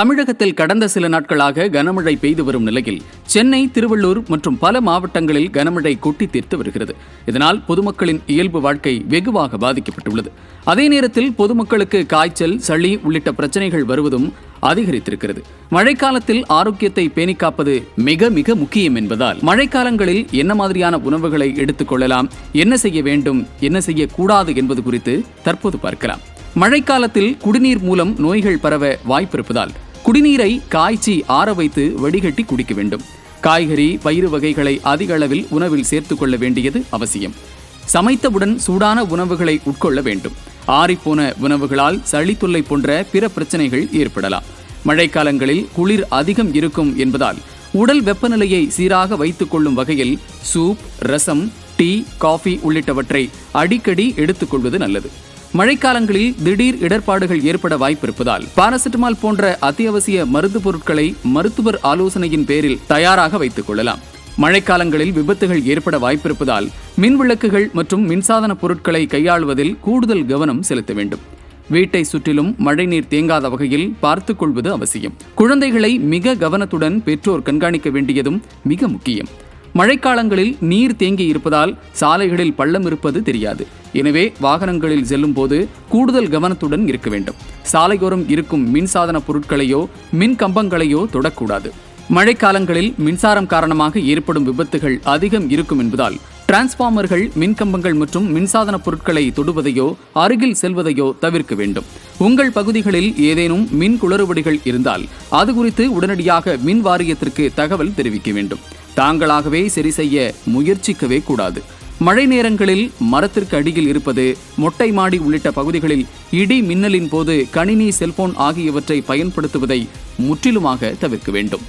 தமிழகத்தில் கடந்த சில நாட்களாக கனமழை பெய்து வரும் நிலையில் சென்னை திருவள்ளூர் மற்றும் பல மாவட்டங்களில் கனமழை கொட்டி தீர்த்து வருகிறது. இதனால் பொதுமக்களின் இயல்பு வாழ்க்கை வெகுவாக பாதிக்கப்பட்டுள்ளது. அதே நேரத்தில் பொதுமக்களுக்கு காய்ச்சல் சளி உள்ளிட்ட பிரச்சனைகள் வருவதும் அதிகரித்திருக்கிறது. மழைக்காலத்தில் ஆரோக்கியத்தை பேணிக்காப்பது மிக மிக முக்கியம் என்பதால் மழைக்காலங்களில் என்ன மாதிரியான உணவுகளை எடுத்துக்கொள்ளலாம் என்ன செய்ய வேண்டும் என்ன செய்யக்கூடாது என்பது குறித்து தற்போது பார்க்கலாம். மழைக்காலத்தில் குடிநீர் மூலம் நோய்கள் பரவ வாய்ப்பிருப்பதால் குடிநீரை காய்ச்சி ஆற வைத்து வடிகட்டி குடிக்க வேண்டும். காய்கறி பயிறு வகைகளை அதிக அளவில் உணவில் சேர்த்துக்கொள்ள வேண்டியது அவசியம். சமைத்தவுடன் சூடான உணவுகளை உட்கொள்ள வேண்டும். ஆறிப்போன உணவுகளால் சளி தொல்லை போன்ற பிற பிரச்சனைகள் ஏற்படலாம். மழைக்காலங்களில் குளிர் அதிகம் இருக்கும் என்பதால் உடல் வெப்பநிலையை சீராக வைத்துக் கொள்ளும் வகையில் சூப் ரசம் டீ காஃபி உள்ளிட்டவற்றை அடிக்கடி எடுத்துக்கொள்வது நல்லது. மழைக்காலங்களில் திடீர் இடர்பாடுகள் ஏற்பட வாய்ப்பிருப்பதால் பாராசிட்டமால் போன்ற அத்தியாவசிய மருந்து பொருட்களை மருத்துவர் ஆலோசனையின் பேரில் தயாராக வைத்துக் கொள்ளலாம். மழைக்காலங்களில் விபத்துகள் ஏற்பட வாய்ப்பிருப்பதால் மின் விளக்குகள் மற்றும் மின்சாதன பொருட்களை கையாள்வதில் கூடுதல் கவனம் செலுத்த வேண்டும். வீட்டை சுற்றிலும் மழைநீர் தேங்காத வகையில் பார்த்துக் கொள்வது அவசியம். குழந்தைகளை மிக கவனத்துடன் பெற்றோர் கண்காணிக்க வேண்டியதும் மிக முக்கியம். மழைக்காலங்களில் நீர் தேங்கி இருப்பதால் சாலைகளில் பள்ளம் இருப்பது தெரியாது. எனவே வாகனங்களில் செல்லும் போது கூடுதல் கவனத்துடன் இருக்க வேண்டும். சாலையோரம் இருக்கும் மின்சாதன பொருட்களையோ மின் கம்பங்களையோ தொடக்கூடாது. மழைக்காலங்களில் மின்சாரம் காரணமாக ஏற்படும் விபத்துகள் அதிகம் இருக்கும் என்பதால் டிரான்ஸ்பார்மர்கள் மின்கம்பங்கள் மற்றும் மின்சாதன பொருட்களை தொடுவதையோ அருகில் செல்வதையோ தவிர்க்க வேண்டும். உங்கள் பகுதிகளில் ஏதேனும் மின் குளறுபடிகள் இருந்தால் அது குறித்து உடனடியாக மின் வாரியத்திற்கு தகவல் தெரிவிக்க வேண்டும். தாங்களாகவே சரி செய்ய முயற்சிக்கவே கூடாது. மழை நேரங்களில் மரத்திற்கு அடியில் இருப்பது மொட்டை மாடி உள்ளிட்ட பகுதிகளில் இடி மின்னலின் போது கணினி செல்போன் ஆகியவற்றை பயன்படுத்துவதை முற்றிலுமாக தவிர்க்க வேண்டும்.